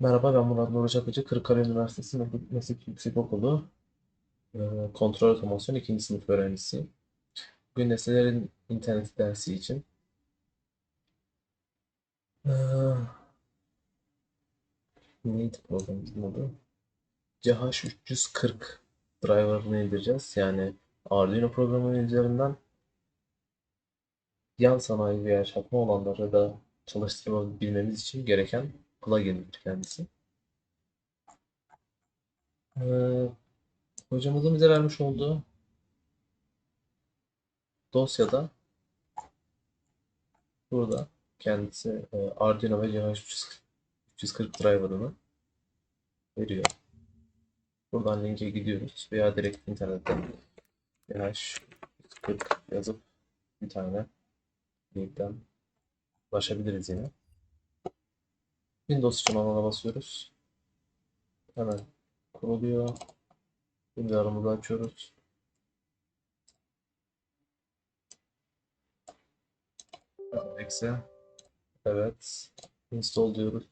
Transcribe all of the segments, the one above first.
Merhaba, ben Murat Nuri Çakıcı, Kırıkkale Üniversitesi Meslek Yüksekokulu e, Kontrol Otomasyon 2. sınıf öğrencisiyim. Bugün nesnelerin interneti dersi için e, neydi programımızın adı? CH340 driver'ını indireceğiz. Yani Arduino programı üzerinden yan sanayi veya çakma olanları da çalıştırabilmemiz için gereken plugin'dir kendisi. Ee, hocamızın bize vermiş olduğu dosyada burada kendisi e, Arduino ve CH340 driver'ını veriyor. Buradan linke gidiyoruz veya direkt internetten CH340 yazıp bir tane linkten ulaşabiliriz yine. Windows için alana basıyoruz. Hemen kuruluyor. Bilgisayarımızı açıyoruz. Exe. Evet. Install diyoruz.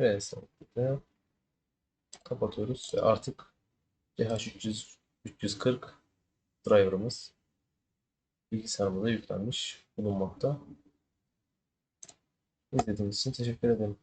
Ve install'de kapatıyoruz ve artık CH300 340 driver'ımız bilgisayarımıza yüklenmiş bulunmakta. İzlediğiniz için teşekkür ederim.